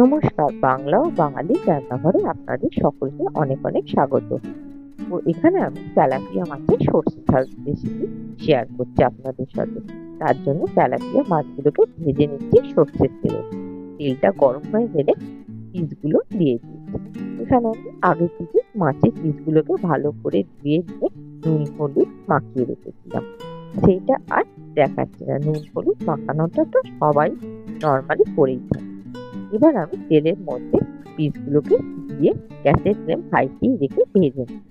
নমস্কার, বাংলা ও বাঙালি রান্নাঘরে আপনাদের সকলকে অনেক অনেক স্বাগত। ও এখানে আমি তেলাপিয়া মাছের সর্ষে ঝাল রেসিপি শেয়ার করছি আপনাদের সাথে। তার জন্য তেলাপিয়া মাছগুলোকে ভেজে নিচ্ছি সর্ষের তেলে। তেলটা গরম হয়ে গেলে পিসগুলো দিয়ে দিচ্ছি। এখানে আমি আগে থেকে মাছের পিসগুলোকে ভালো করে ধুয়ে নিয়ে নুন, হলুদ মাখিয়ে রেখেছিলাম। সেইটা আর দেখাচ্ছি না। নুন, হলুদ মাখানোটা তো সবাই নর্মালি করেই থাকে। এবার আমি তেলের মধ্যে পিসগুলোকে দিয়ে গ্যাসের ফ্লেম হাইতেই রেখে ভেজে নিই।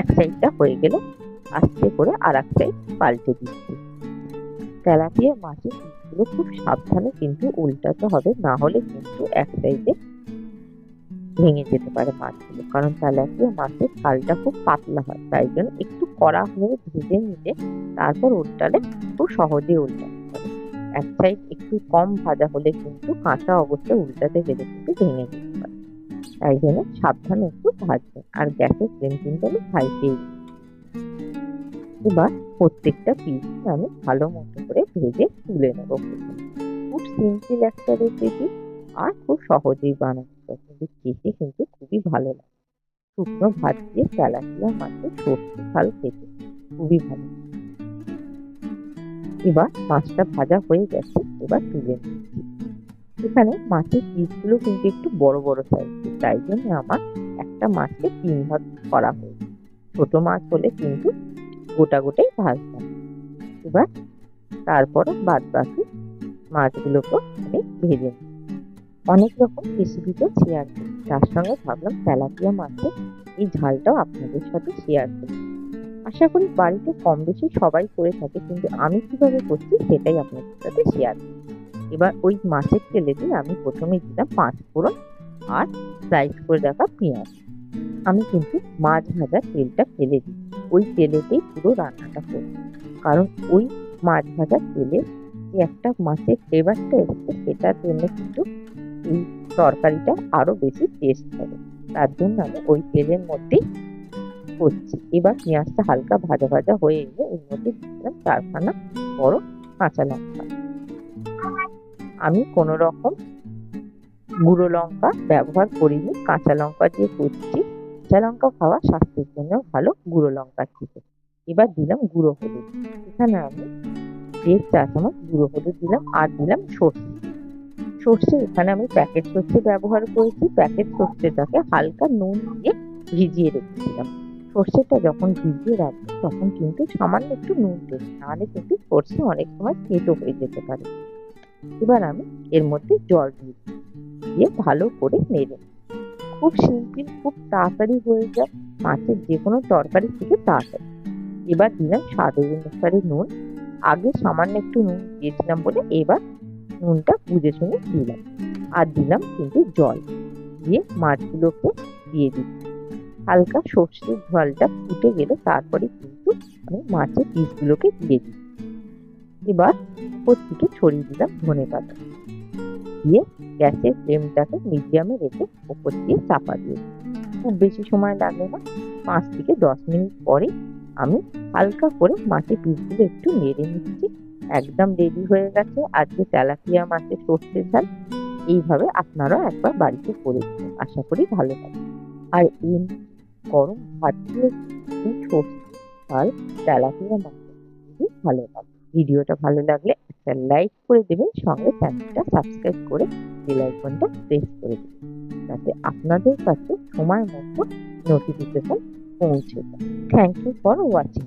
এক সাইডটা হয়ে গেলে, আস্তে করে আর এক সাইড পাল্টে দিচ্ছি। তেলাপিয়া মাছের পিসগুলো খুব সাবধানে কিন্তু উল্টাতে হবে, না হলে কিন্তু এক সাইডে ভেঙে যেতে পারে মাছগুলো, কারণ তেলাপিয়া মাছের খালটা খুব পাতলা হয়, তাই জন্য একটু কড়া হয়ে ভেজে নিলে তারপর উল্টালে খুব সহজে উল্টাতে পারে এক সাইড একটু কম ভাজা হলে কিন্তু কাঁচা অবস্থায় উল্টাতে গেলে কিন্তু ভেঙে যেতে পারে। তাই জন্য সাবধানে একটু ভাজবে আর গ্যাসের ফ্লেম কিন্তু আমি হাইতেই এবার প্রত্যেকটা পিস আমি ভালো মতো করে ভেজে তুলে নেব খুব সিম্পল একটা রেসিপি আর খুব সহজেই বানানো যায়। কিন্তু খেতে কিন্তু খুবই ভালো লাগে। শুকনো ভাত দিয়ে তেলাপিয়া মাছের সর্ষে ঝাল খেতে খুবই ভালো এবার মাছটা ভাজা হয়ে গেছে, এবার তুলে নিচ্ছি। এখানে মাছের পিসগুলো কিন্তু একটু বড় বড় সাইজের তাই জন্য আমার একটা মাছকে তিন ভাগ করা হয়েছে। ছোট মাছ হলে কিন্তু গোটা গোটাই ভাজতাম এবার তারপরে বাদ বাকি মাছগুলোকে আমি ভেজে নিই অনেক রকম রেসিপি তো শেয়ার করি। তার সঙ্গে ভাবলাম তেলাপিয়া মাছের এই ঝালটাও আপনাদের সাথে শেয়ার করি। আশা করি বাড়িতে কম বেশি সবাই করে থাকে, কিন্তু আমি কীভাবে করছি সেটাই আপনাদের সাথে শেয়ার এবার ওই মাছের তেলেতে আমি প্রথমে দিলাম পাঁচ ফোড়ন আর স্লাইস করে রাখা পেঁয়াজ। আমি কিন্তু মাছ ভাজার তেলটা ফেলে দিই, ওই তেলেতেই পুরো রান্নাটা করি কারণ ওই মাছ ভাজার তেলে একটা মাছের ফ্লেভারটা এসছে, সেটার জন্য কিন্তু এই তরকারিটা আরও বেশি টেস্ট হবে। তার জন্য আমি ওই তেলের মধ্যেই করছি। এবার পেঁয়াজটা হালকা ভাজা ভাজা হয়ে এলে এর মধ্যে দিলাম চারখানা বড় কাঁচা লঙ্কা। আমি কোনো রকম গুঁড়ো লঙ্কা ব্যবহার করিনি, কাঁচা লঙ্কা দিয়ে করছি। কাঁচা লঙ্কা খাওয়া স্বাস্থ্যের জন্য ভালো, গুঁড়ো লঙ্কা থেকে এবার দিলাম গুঁড়ো হলুদ। এখানে আমি দেড় চা চামচ গুঁড়ো হলুদ দিলাম আর দিলাম সর্ষে। সর্ষে এখানে আমি প্যাকেট সর্ষে ব্যবহার করেছি। প্যাকেট সর্ষেটাকে হালকা নুন দিয়ে ভিজিয়ে রেখেছিলাম। সর্ষেটা যখন ভিজিয়ে রাখব, তখন কিন্তু সামান্য একটু নুন দেবে, নাহলে কিন্তু সর্ষে অনেক সময় তেতো হয়ে যেতে পারে। এবার আমি এর মধ্যে জল দিয়ে দিয়ে ভালো করে নেড়ে খুব সিম্পল, খুব তাড়াতাড়ি হয়ে যায়, মাছের যে কোনো তরকারি থেকে তাড়াতাড়ি। এবার দিলাম স্বাদ অনুসারে নুন, আগে সামান্য একটু নুন দিয়েছিলাম বলে এবার নুনটা বুঝে শুনে দিলাম। আর দিলাম কিন্তু জল, দিয়ে মাছগুলোকে দিয়ে দিচ্ছি। হালকা সর্ষের জলটা ফুটে গেলে তারপরে কিন্তু আমি মাছের পিসগুলোকে দিয়ে দিই। এবার উপর থেকে ছড়িয়ে দিলাম ধনে পাতা। দিয়ে গ্যাসের ফ্লেমটাকে মিডিয়ামে রেখে উপর দিয়ে চাপা দিয়ে খুব বেশি সময় লাগে না। পাঁচ থেকে দশ মিনিট পরে আমি হালকা করে মাছের পিসগুলো একটু নেড়ে নিচ্ছি। একদম রেডি হয়ে গেছে। আজকে তেলাপিয়া মাছের সর্ষে ঝাল। এইভাবে আপনারাও একবার বাড়িতে করে আশা করি ভালো হবে আর এই গরম ভাত দিয়ে আর তেলাপিয়া মাছ ভালো লাগে। ভিডিওটা ভালো লাগলে একটা লাইক করে দেবেন, সঙ্গে চ্যানেলটা সাবস্ক্রাইব করে বেল আইকনটা প্রেস করে দেবেন, যাতে আপনাদের কাছে সময় মতো নোটিফিকেশন পৌঁছে যায়। Thank you for watching